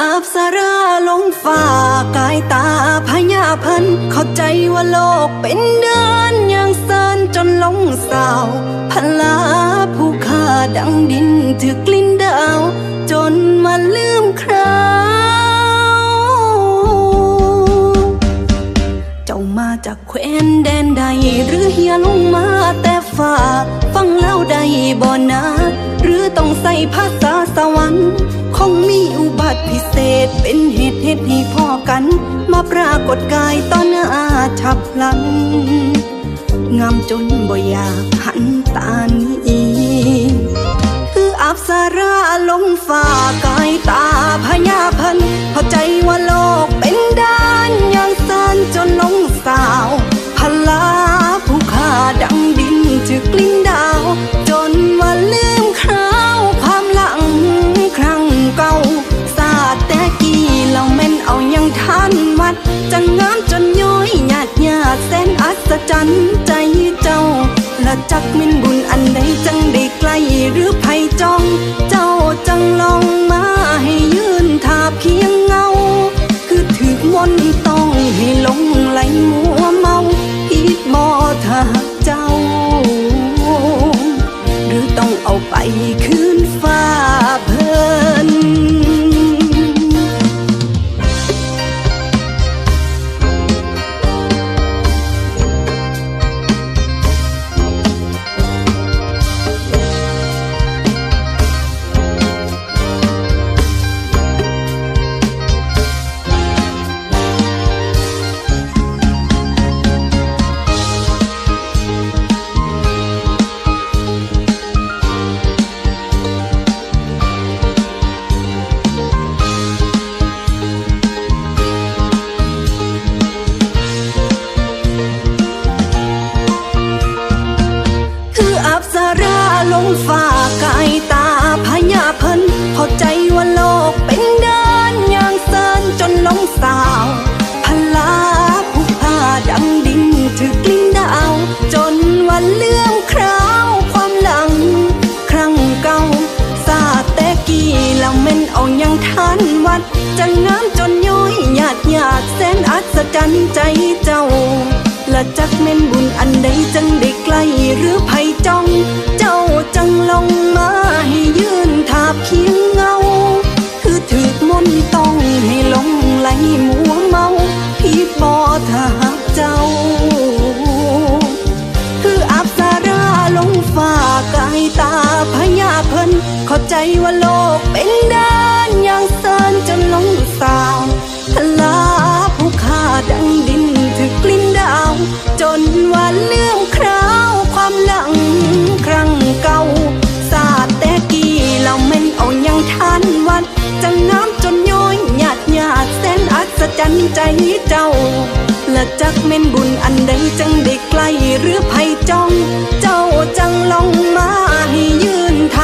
อับสราลงฟ้ากายตาพญาพัน เข้าใจว่าโลกเป็นเดินอย่างเซินจนลงสาวพลาผู้ค่าดังดินถือกลิ้นดาว จนมาลืมคราวเจ้ามาจากแคว้นแดนใด หรือเฮียลงมาแต่ฟ้าฟังแล้วได้บ่นะหรือต้องใส่ภาษาสวรรค์ งมีอุบัติพิเศษ เป็นเหตุเหตุให้พ่อกัน มาปรากฏกายต่อหน้าฉับพลัน งามจนบ่อยากหันตาหนี้ อัศจรรย์ใจเจ้าและจักมินบุญอันใดจังได้ใกล้หรือภัยจ้อง เจ้าจังลองมาให้ยืนทาเพียงเงา คือถือมนต์ต้องให้ลงไหลมัวเมาอีกบ่ทา ทานวัด จังามจนย้อยหยาดหยาดแสนอัศจรรย์ใจเจ้า ละจักเม่นบุญอันใดจังได้ใกล้หรือภัยจ้อง เจ้าจังลงมาให้ยืนทาบเคียงเงา คือถือมนต้องให้ลงไหลมัวเมาพี่ปอทหากเจ้า ตาพญาเพิ่นเข้าใจว่าโลกเป็นด้านอย่างเซินจนลงสา ใจเจ้าและจักเม่นบุญอันใดจังได้ไกลหรือภัยจ้อง เจ้าจังลองมาให้ยืนทา